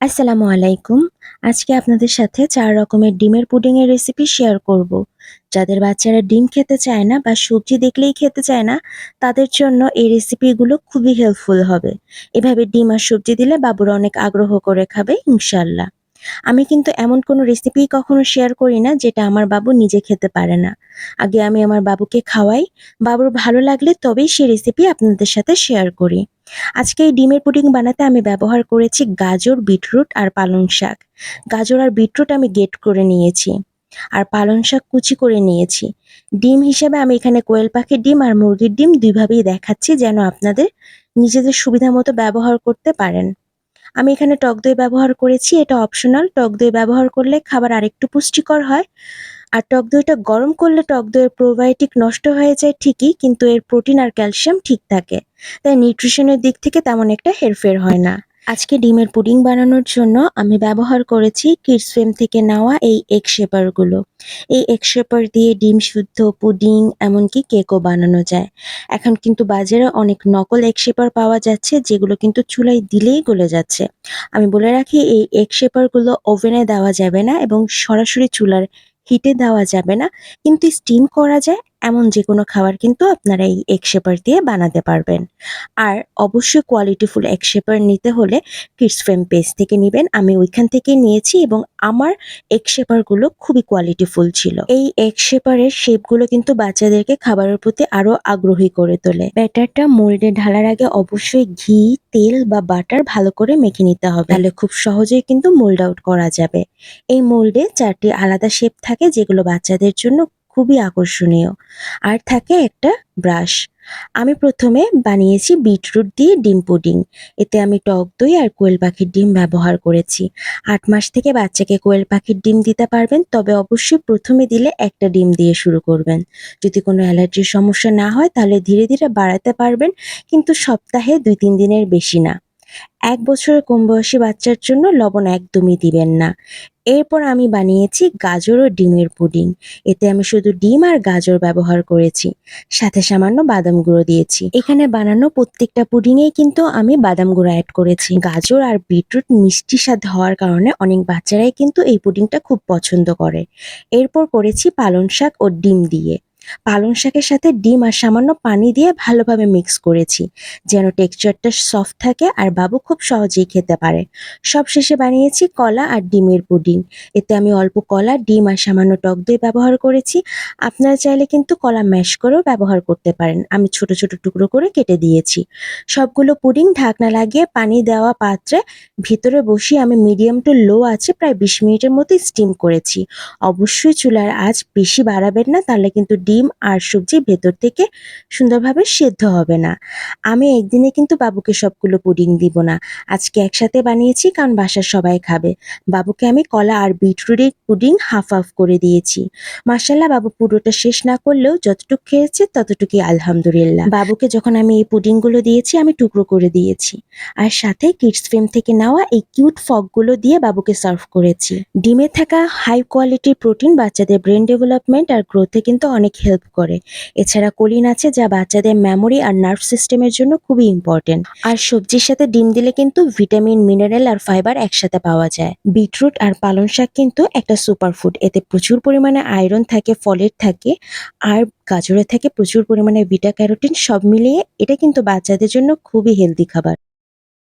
আসসালামু আলাইকুম। আজকে আপনাদের সাথে চার রকমের ডিমের পুডিংয়ের রেসিপি শেয়ার করব। যাদের বাচ্চারা ডিম খেতে চায় না বা সবজি দেখলেই খেতে চায় না, তাদের জন্য এই রেসিপিগুলো খুবই হেল্পফুল হবে। এভাবে ডিম আর সবজি দিলে বাবুরা অনেক আগ্রহ করে খাবে ইনশাল্লাহ আমি কিন্তু এমন কোনো রেসিপি কখনো শেয়ার করি না যেটা আমার বাবু নিজে খেতে পারে না। আগে আমি আমার বাবুকে খাওয়াই, বাবুর ভালো লাগলে তবেই সেই রেসিপি আপনাদের সাথে শেয়ার করি। আজকে এই ডিমের পুডিং বানাতে আমি ব্যবহার করেছি গাজর, বিটরুট আর পালং শাক। গাজর আর বিটরুট আমি গেট করে নিয়েছি আর পালং শাক কুচি করে নিয়েছি। ডিম হিসেবে আমি এখানে কোয়েল পাখির ডিম আর মুরগির ডিম দুইভাবেই দেখাচ্ছি যেন আপনাদের নিজেদের সুবিধা মতো ব্যবহার করতে পারেন। আমি এখানে টক দই ব্যবহার করেছি, এটা অপশনাল টক দই ব্যবহার করলে খাবার আরেকটু পুষ্টিকর হয়। আর টক দইটা গরম করলে টক দইয়ের প্রোবায়োটিক নষ্ট হয়ে যায় ঠিকই, কিন্তু এর প্রোটিন আর ক্যালসিয়াম ঠিক থাকে। তাই নিউট্রিশনের দিক থেকে তেমন একটা হেরফের হয় না। আজকে ডিমের পুডিং বানানোর জন্য আমি ব্যবহার করেছি কিডস ফেম থেকে নেওয়া এই এগ শেপারগুলো। এই এগ শেপার দিয়ে ডিম শুদ্ধ, পুডিং, এমনকি কেকও বানানো যায়। এখন কিন্তু বাজারে অনেক নকল এগ শেপার পাওয়া যাচ্ছে, যেগুলো কিন্তু চুলায় দিলেই গলে যাচ্ছে। আমি বলে রাখি, এই এগ শেপারগুলো ওভেনে দেওয়া যাবে না এবং সরাসরি চুলার হিটে দেওয়া যাবে না। কিন্তু স্টিম করা যায় এমন যে কোনো খাবার কিন্তু আপনারা এই এগ শেপার দিয়ে বানাতে পারবেন। আর অবশ্যই কোয়ালিটিফুল এগ শেপার নিতে হলে কিডস ফ্রেম পেজ থেকে নেবেন। আমি ওইখান থেকে নিয়েছি এবং আমার এগ শেপারগুলো খুবই কোয়ালিটিফুল ছিল। এই এগ শেপারের শেপগুলো কিন্তু বাচ্চাদেরকে খাবারের প্রতি আরও আগ্রহী করে তোলে। ব্যাটারটা মোল্ডে ঢালার আগে অবশ্যই ঘি, তেল বা বাটার ভালো করে মেখে নিতে হবে। তাহলে খুব সহজেই কিন্তু মোল্ড আউট করা যাবে। এই মোল্ডে চারটি আলাদা শেপ থাকে যেগুলো বাচ্চাদের জন্য খুবই আকর্ষণীয়। আর থাকে একটা ব্রাশ। আমি প্রথমে বানিয়েছি বিটরুট দিয়ে ডিম পুডিং। এতে আমি টক দই আর কোয়েল পাখির ডিম ব্যবহার করেছি। আট মাস থেকে বাচ্চাকে কোয়েল পাখির ডিম দিতে পারবেন, তবে অবশ্যই প্রথমে দিলে একটা ডিম দিয়ে শুরু করবেন। যদি কোনো অ্যালার্জির সমস্যা না হয়, তাহলে ধীরে ধীরে বাড়াতে পারবেন, কিন্তু সপ্তাহে দুই তিন দিনের বেশি না। এক বছরের কম বয়সী বাচ্চার জন্য লবণ একদমই দিবেন না। এরপর আমি বানিয়েছি গাজর ও ডিমের পুডিং। এতে আমি শুধু ডিম আর গাজর ব্যবহার করেছি। সাথে সামান্য বাদাম গুঁড়ো দিয়েছি। এখানে বানানো প্রত্যেকটা পুডিংয়েই কিন্তু আমি বাদাম গুঁড়ো অ্যাড করেছি। গাজর আর বিটরুট মিষ্টি স্বাদ হওয়ার কারণে অনেক বাচ্চারাই কিন্তু এই পুডিংটা খুব পছন্দ করে। এরপর করেছি পালং শাক ও ডিম দিয়ে। পালং শাকের সাথে ডিম আর সামান্য পানি দিয়ে ভালোভাবে মিক্স করেছি, যেন টেক্সচারটা সফট থাকে আর বাবু খুব সহজেই খেতে পারে। সব শেষে বানিয়েছি কলা আর ডিমের পুডিং। এতে আমি অল্প কলা, ডিম আর সামান্য টক দই ব্যবহার করেছি। আপনারা চাইলে কিন্তু কলা ম্যাশ করেও ব্যবহার করতে পারেন। আমি ছোট ছোট টুকরো করে কেটে দিয়েছি। সবগুলো পুডিং ঢাকনা লাগিয়ে পানি দেওয়া পাত্রে ভিতরে বসিয়ে আমি মিডিয়াম টু লো আছে প্রায় বিশ মিনিটের মতো স্টিম করেছি। অবশ্যই চুলার আজ বেশি বাড়াবেন না, তাহলে কিন্তু ডিম আর সবজি ভেতর থেকে সুন্দরভাবে সেদ্ধ হবে না। আমি একদিনে কিন্তু বাবুকে সবগুলো পুডিং দিব না। আজকে একসাথে বানিয়েছি কারণ বাসার সবাই খাবে। বাবুকে আমি কলা আর বিটরুটের পুডিং হাফ হাফ করে দিয়েছি। মাসাল্লাহ বাবু পুরোটা শেষ না করলেও যতটুকু খেয়েছে ততটুকুই আলহামদুলিল্লাহ। বাবুকে যখন আমি এই পুডিংগুলো দিয়েছি, আমি টুকরো করে দিয়েছি। আর সাথে কিডস ফ্রেম থেকে নেওয়া এই কিউট ফগগুলো দিয়ে বাবুকে সার্ভ করেছি। ডিমে থাকা হাই কোয়ালিটির প্রোটিন বাচ্চাদের ব্রেন ডেভেলপমেন্ট আর গ্রোথে কিন্তু অনেক হেল্প করে। এছাড়া কোলিন আছে যা বাচ্চাদের মেমোরি আর নার্ভ সিস্টেমের জন্য খুবই ইম্পর্টেন্ট আর সবজির সাথে ডিম দিলে কিন্তু ভিটামিন মিনারেল আর ফাইবার একসাথে পাওয়া যায়। বিটরুট আর পালং শাক কিন্তু একটা সুপার ফুড এতে প্রচুর পরিমাণে আয়রন থাকে ফলেট থাকে, আর গাজরে থাকে প্রচুর পরিমাণে বিটা ক্যারোটিন সব মিলিয়ে এটা কিন্তু বাচ্চাদের জন্য খুবই হেলদি খাবার।